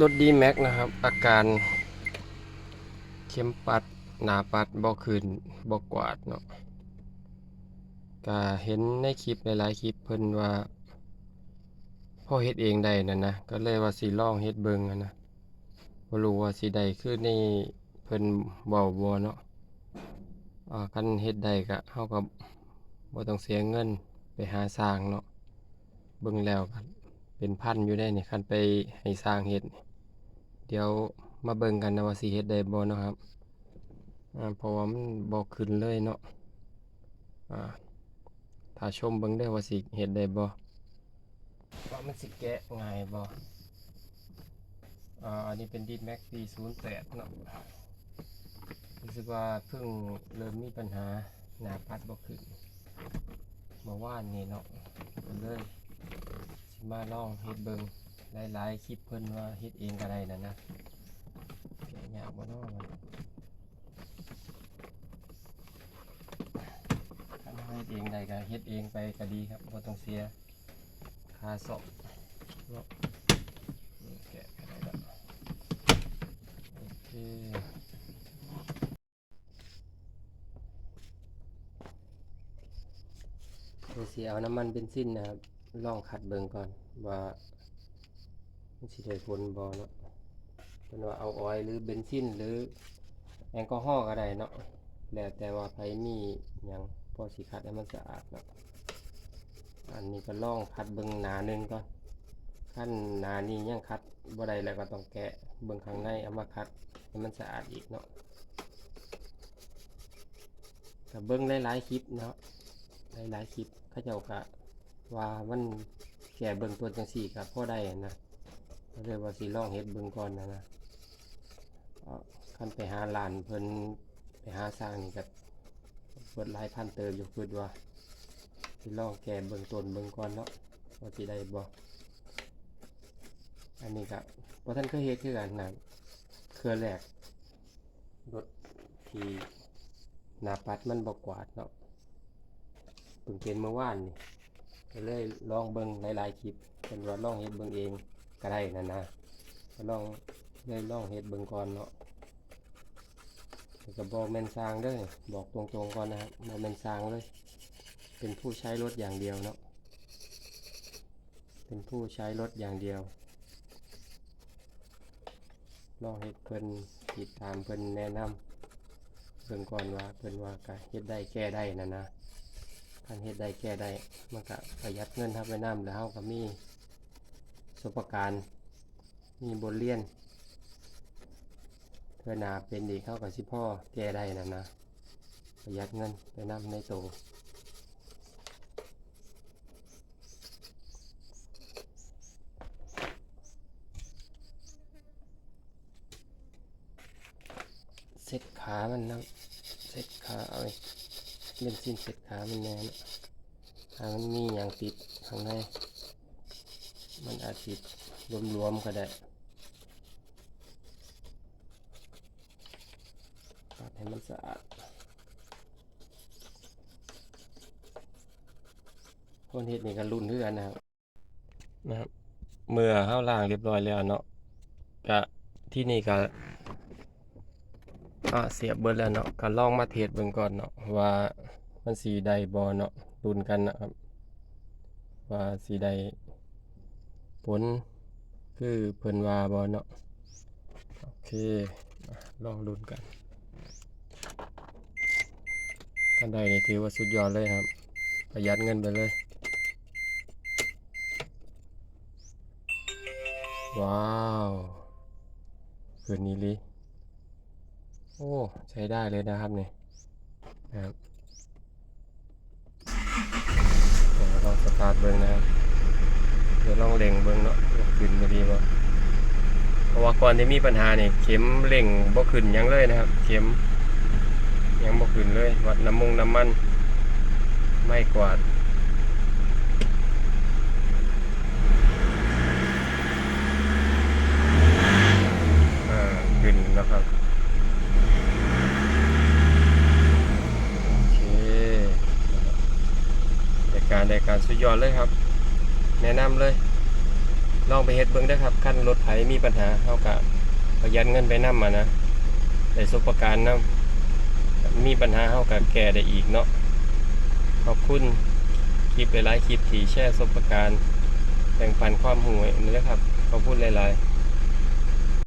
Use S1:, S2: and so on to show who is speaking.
S1: รถดีแม็กนะครับ อาการเข้มปัด หนาปัดบ่ขึ้นบ่กกวาดเนาะก็เห็นในคลิปหลายๆคลิปเพิ่นว่าพ่อเฮ็ดเองได้นั่นนะก็เลยว่าสิลองเฮ็ดเบิ่งนะบ่รู้ว่าสิได้คือในเพิ่นเว้าบ่เนาะอ่าคันเฮ็ดได้ก็เฮาก็บ่ต้องเสียเงินไปหาสร้างเนาะเบิ่งแล้วก็เป็นพันอยู่ได้นี่คันไปให้สร้างเฮ็ดนี่ เดี๋ยวมาเบิ่งกันนะว่าสิเฮ็ดได้บ่เนาะครับอ่าเพราะว่ามันบ่ขึ้นเลยเนาะอ่าถ้าชมเบิ่งได้ว่าสิเฮ็ดได้บ่ว่ามันสิแกะง่ายบ่อ่าอันนี้เป็นดีดแม็กปี08เนาะรู้สึกว่าเพิ่งเริ่มมีปัญหาหน้าปัดบ่ขึ้นเมื่อวานนี้เนาะเลยสิมาลองเฮ็ดเบิ่ง หลายๆคลิปเพิ่นว่าเฮ็ดเองก็ได้นั่นนะแกะยากบ่เนาะมันถ้าเฮ็ดเองได้ก็เฮ็ดเองไปก็ดีครับบ่ต้องเสียค่าซ่อมเนาะนี่แกะก็ได้แล้วโอเคเดี๋ยเอาน้ำมันเบนซินนะครับลองขัดเบิงก่อนว่า มันสิได้ผลบ่เนาะเพิ่นว่าเอาออยหรือเบนซินหรือแอลกอฮอล์ก็ได้เนาะแล้วแต่ว่าไผมีหยังพอสิคัดให้มันสะอาดเนาะอันนี้ก็ล่องคัดเบิ่งหนาหนึงก่อนขั้นหนานี้ยังคัดบ่ได้แล้วก็ต้องแกะเบิ่งข้างในเอามาคัดให้มันสะอาดอีกเนาะก็เบิ่งหลายๆคลิปเนาะหลายๆคลิปเขาเจ้าก็ว่ามันแก่เบิ่งตัวจังซี่ก็พอได้นะ ก็เลยว่าสิลองเฮ็ดเบิ่งก่อนนะนะเอาคันไปหาร้านเพิ่นไปหาสร้างนี่ก็เปิดลายพันเติมอยู่คือว่าสิลองแก้เบื้องต้นเบื้องก่อนเนาะว่าสิได้บ่อันนี้ก็บ่ทันเคยเฮ็ดคือกันนะเครือแรกรถที่นาปัดมันบ่กวาดเนาะเพิ่งเป็นเมื่อวานนี่ก็เลยลองเบิ่งหลายๆคลิปเพิ่นว่าลองเฮ็ดเบิ่งเอง ก็ได้นั่นนะก็ลองเลยลองเฮ็ดเบิ่งก่อนเนาะก็บอกแมนซางด้อบอกตรงๆก่อนนะครับบอกแมนซางเลยเป็นผู้ใช้รถอย่างเดียวเนาะเป็นผู้ใช้รถอย่างเดียวลองเฮ็ดเพิ่นติดตามเพิ่นแนะนำเพิ่นก่อนว่าเพิ่นว่าก็เฮ็ดได้แก้ได้นะนะการเฮ็ดได้แก้ได้มันก็ประหยัดเงินทับไปน้ำแล้วเฮาก็มี สบการณ์มีบทเรียนเพื่อนาเป็นอีเข้ากับสิพ่อแก้ได้นะนะประหยัดเงินไปนำในโตเซ็ตขามันนะเซ็ตขาเอาไเล่นสิ้นเซ็ตขามันแน่นะถ้ามันมีอย่างติดข้างใน มันอาจติดรวมๆก็ได้ปัดให้มันสะอาดคนเฮ็ดนี่ก็รุ่นเพื่อนนะครับนะครับ เมื่อเฮาล้างเรียบร้อยแล้วเนาะก็ที่นี่ก็อะเสียบเบิดแล้วเนาะก็ลองมาเทสเบิ่งก่อนเนาะว่ามันสีใดบ่เนาะรุ่นกันนะครับ ว่าสีใด ผลคือเพิ่นว่าบ่เนาะโอเคลองรุ่นกันท่านใดนี่ถือว่าสุดยอดเลยครับ ประหยัดเงินไปเลย ว้าวคืนนี้ลิโอ้ ใช้ได้เลยนะครับนี่นะครับเดี๋ยวลองสตาร์ทเบิ้งนะครับ ดี๋ยวลองเล็งเบิ้งเนาะขึ้นมาดีบ่เพราะว่าก่อนที่มีปัญหานี่เข็มเล็งบ่ขึ้นยังเลยนะครับ เข็ม ยังบ่ขึ้นเลย วัดน้ำมงน้ำมัน ไม่กวาดอ่าขึ้นแล้วครับโอเคนะครับรายการรายการสุดยอดเลยครับ แนะนำเลยลองไปเฮ็ดเบิ้งได้ครับขั้นรถไถมีปัญหาเฮากับประหยัดเงินไปนำอะนะได้สุประการนํมีปัญหาเฮากับแก้ได้อีกเนาะขอบคุณคลิปหลายๆคลิปที่แชร์ประสบการณ์แบ่งปันความห่วยนี่แหละครับขอบคุณหลายๆ